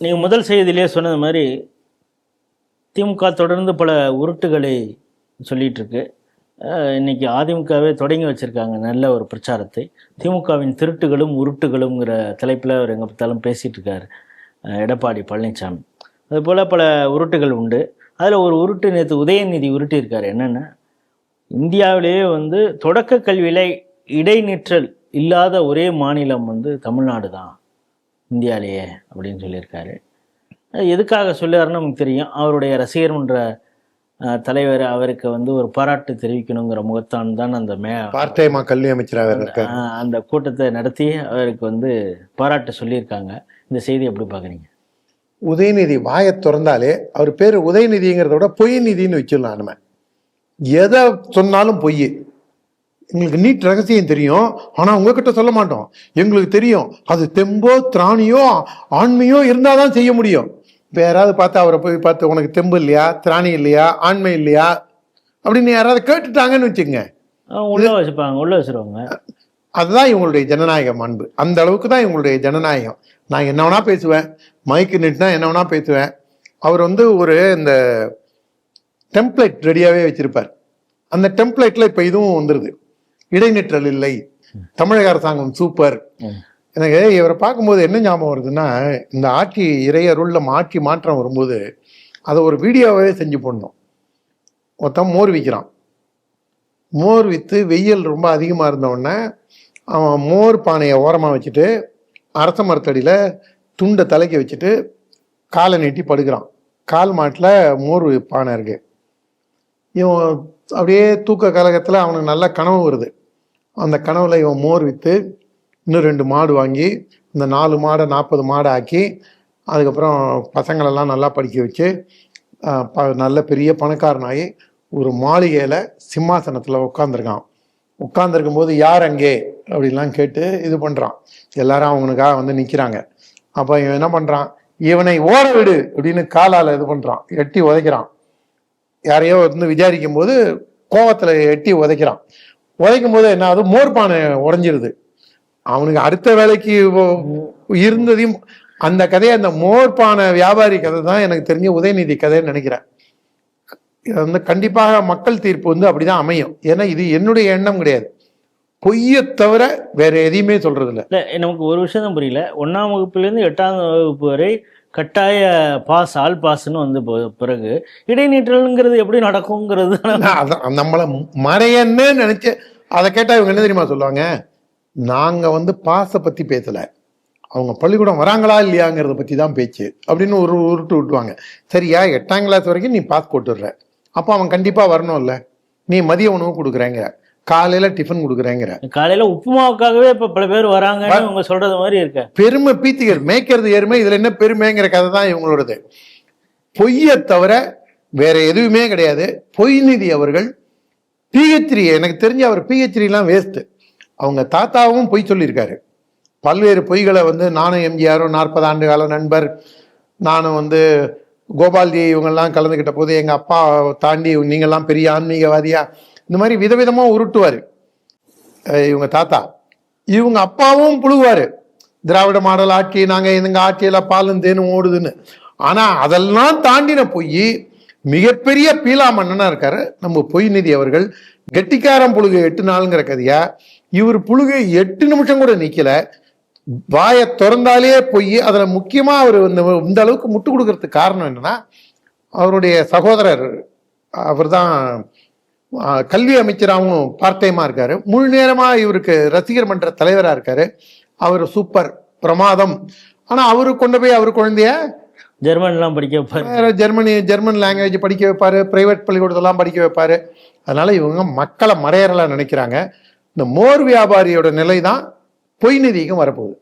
நீங்கள் முதல் செய்தியிலே சொன்னது மாதிரி திமுக தொடர்ந்து பல உருட்டுகளை சொல்லிகிட்ருக்கு இன்றைக்கி இன்னைக்கு அதிமுகவே தொடங்கி வச்சுருக்காங்க நல்ல ஒரு பிரச்சாரத்தை. திமுகவின் திருட்டுகளும் உருட்டுகளும்ங்கிற தலைப்பில் அவர் எங்கே பார்த்தாலும் பேசிகிட்டு இருக்கார் எடப்பாடி பழனிசாமி அதுபோல் பல உருட்டுகள் உண்டு. அதில் ஒரு உருட்டு நேற்று உதயநிதி உருட்டியிருக்கார். என்னென்னா இந்தியாவிலேயே வந்து தொடக்க கல்வியில் இடைநிற்றல் இல்லாத ஒரே மாநிலம் வந்து தமிழ்நாடு தான். இந்தியாவிலேயே அப்படின்னு சொல்லியிருக்காரு. எதுக்காக சொல்லுறாருன்னு நமக்கு தெரியும். அவருடைய ரசிகர் மன்ற தலைவர் அவருக்கு வந்து ஒரு பாராட்டு தெரிவிக்கணுங்கிற முகத்தான் தான் அந்த மே பார்ட் டைமா கல்வி அமைச்சராக அந்த கூட்டத்தை நடத்தி அவருக்கு வந்து பாராட்டு சொல்லியிருக்காங்க. இந்த செய்தி எப்படி பார்க்குறீங்க? உதயநிதி வாயை திறந்தாலே அவர் பேர் உதயநிதிங்கிறத விட பொய் நிதின்னு வச்சிடலாம் நம்ம. எதை சொன்னாலும் பொய் எங்களுக்கு நீட் ரகசியம் தெரியும். ஆனா உங்ககிட்ட சொல்ல மாட்டோம். எங்களுக்கு தெரியும். அது தெம்போ திராணியோ ஆண்மையோ இருந்தாதான் செய்ய முடியும். இப்போ யாராவது பார்த்து அவரை போய் பார்த்து உனக்கு தெம்பு இல்லையா? திராணி இல்லையா? ஆண்மை இல்லையா? அப்படின்னு யாராவது கேட்டுட்டாங்கன்னு வச்சுக்கங்க. அஹ், உள்ள வச்சுப்பாங்க. உள்ள வச்சிருவாங்க. அதுதான் இவங்களுடைய ஜனநாயக மாண்பு அந்த அளவுக்கு தான் இவங்களுடைய ஜனநாயகம். நான் என்ன வேணா பேசுவேன். மைக்கு நிட்டுனா என்ன வேணா பேசுவேன். அவர் வந்து ஒரு இந்த டெம்ப்ளேட் ரெடியாகவே வச்சிருப்பார். அந்த டெம்ப்ளேட்ல இப்போ இதுவும் வந்துருது. இடைநிற்றல் இல்லை. தமிழக அரசாங்கம் சூப்பர். எனக்கு இவரை பார்க்கும்போது என்ன ஞாபகம் வருதுன்னா இந்த ஆட்சி இறையருள் நம்ம ஆட்சி மாற்றம் வரும்போது அதை ஒரு வீடியோவே செஞ்சு போடணும். ஒருத்தன் மோர் விற்கிறான். மோர் விற்று வெயில் ரொம்ப அதிகமாக இருந்த உடனே அவன் மோர் பானையை ஓரமாக வச்சுட்டு அரச மரத்தடியில் துண்டை தலைக்கி வச்சுட்டு காலை நீட்டி படுக்கிறான். கால் மாட்டில் மோர் பானை இருக்கு. இவன் அப்படியே தூக்க கலகத்தில் அவனுக்கு நல்ல கனவு வருது. அந்த கனவுல இவன் மோர் விற்று இன்னும் ரெண்டு மாடு வாங்கி இந்த நாலு மாடை நாற்பது மாடை ஆக்கி அதுக்கப்புறம் பசங்களெல்லாம் நல்லா படிக்க வச்சு ப- நல்ல பெரிய பணக்காரனாகி ஒரு மாளிகையில் சிம்மாசனத்தில் உட்காந்துருக்கான் உட்காந்துருக்கும் போது யார் அங்கே? அப்படின்லாம் கேட்டு இது பண்ணுறான் எல்லாரும் அவனுக்காக வந்து நிற்கிறாங்க அப்போ இவன் என்ன பண்ணுறான் இவனை ஓட விடு அப்படின்னு காலால் இது பண்ணுறான் எட்டி உதைக்கிறான். யாரையோ வந்து விசாரிக்கும் போது கோவத்தில் எட்டி உதைக்கிறான். உதைக்கும் போது என்ன ஆகுது? மோர்பானை உடஞ்சிருது. அவனுக்கு அடுத்த வேலைக்கு இருந்ததையும் அந்த கதையை அந்த மோர்பானை வியாபாரி கதை தான் எனக்கு தெரிஞ்ச உதயநிதி கதைன்னு நினைக்கிறேன். இது வந்து கண்டிப்பாக மக்கள் தீர்ப்பு வந்து அப்படிதான் அமையும். ஏன்னா இது என்னுடைய எண்ணம் கிடையாது. பொய்யை தவிர வேற எதையுமே சொல்றது இல்லை நமக்கு ஒரு விஷயம் தான் புரியல. ஒன்றாம் வகுப்புலேருந்து எட்டாம் வகுப்பு வரை கட்டாய பாஸ் ஆல் பாஸ்ன்னு வந்து பிறகு இடைநீற்றல்ங்கிறது எப்படி நடக்குங்கிறது அதான் நம்மளை மறையன்னு நினைச்சு அதை கேட்டால் இவங்க என்ன தெரியுமா சொல்லுவாங்க? நாங்கள் வந்து பாஸை பற்றி பேசலை. அவங்க பள்ளிக்கூடம் வராங்களா இல்லையாங்கிறத பற்றி தான் பேச்சு அப்படின்னு ஒரு உருட்டு விட்டுவாங்க. சரியா எட்டாம் கிளாஸ் வரைக்கும் நீ பாஸ் போட்டுடுற. அப்போ அவன் கண்டிப்பாக வரணும்ல. நீ மதிய உணவு கொடுக்குறேங்கிற. காலையில டிஃபன் கொடுக்குறேங்கிற. காலையில உப்புமாவுக்காகவே இப்போ பல பேர் வராங்கன்னு அவங்க சொல்றது மாதிரி இருக்க. பெருமை பீத்திகள் மேய்க்கிறது எருமை இதுல என்ன பெருமைங்கிற கதை தான் இவங்களோடது. பொய்யை தவிர வேற எதுவுமே கிடையாது. பொய்நிதி அவர்கள் பிஹெச்டி எனக்கு தெரிஞ்சு அவர் பிஹெச்டிலாம் வேஸ்ட் அவங்க தாத்தாவும் பொய் சொல்லியிருக்காரு. பல்வேறு பொய்களை வந்து நானும் எம்ஜிஆரும் நாற்பது ஆண்டு கால நண்பர் நானும் வந்து கோபால்ஜி இவங்கெல்லாம் கலந்துக்கிட்ட போது எங்கள் அப்பா தாண்டி நீங்கள்லாம் பெரிய ஆன்மீகவாதியா இந்த மாதிரி விதவிதமாக உருட்டுவார். இவங்க தாத்தா. இவங்க அப்பாவும் புழுவாரு திராவிட மாடல் ஆட்சி நாங்கள் எங்க ஆட்சியில பாலும் தேனும் ஓடுதுன்னு. ஆனா அதெல்லாம் தாண்டின போய் மிகப்பெரிய பீலா மன்னனா இருக்காரு. நம்ம பொய் நிதி அவர்கள் கெட்டிக்காரன் புழுகை எட்டு நாளுங்கிற கதையா இவர் புழுகை எட்டு நிமிஷம் கூட நிக்கல. வாயை திறந்தாலே போய் அதுல முக்கியமா அவர் இந்த இந்த அளவுக்கு முட்டு கொடுக்கறதுக்கு காரணம் என்னன்னா அவருடைய சகோதரர் அவர்தான் தான் கல்வி அமைச்சராகவும் பார்ட் டைமா இருக்காரு. முழு நேரமா இவருக்கு ரசிகர் மன்ற தலைவரா இருக்காரு. அவர் சூப்பர் பிரமாதம். ஆனா அவரு கொண்டு போய் அவர் குழந்தைய ஜெர்மன்லாம் படிக்க வைப்பாரு. வேற ஜெர்மனி ஜெர்மன் லாங்குவேஜ் படிக்க வைப்பாரு. பிரைவேட் பள்ளிக்கூடத்தெல்லாம் படிக்க வைப்பாரு. அதனால இவங்க மக்களை மறையறலாம் நினைக்கிறாங்க. இந்த மோர் வியாபாரியோட நிலை தான் பொய் நிதிக்கும் வரப்போகுது.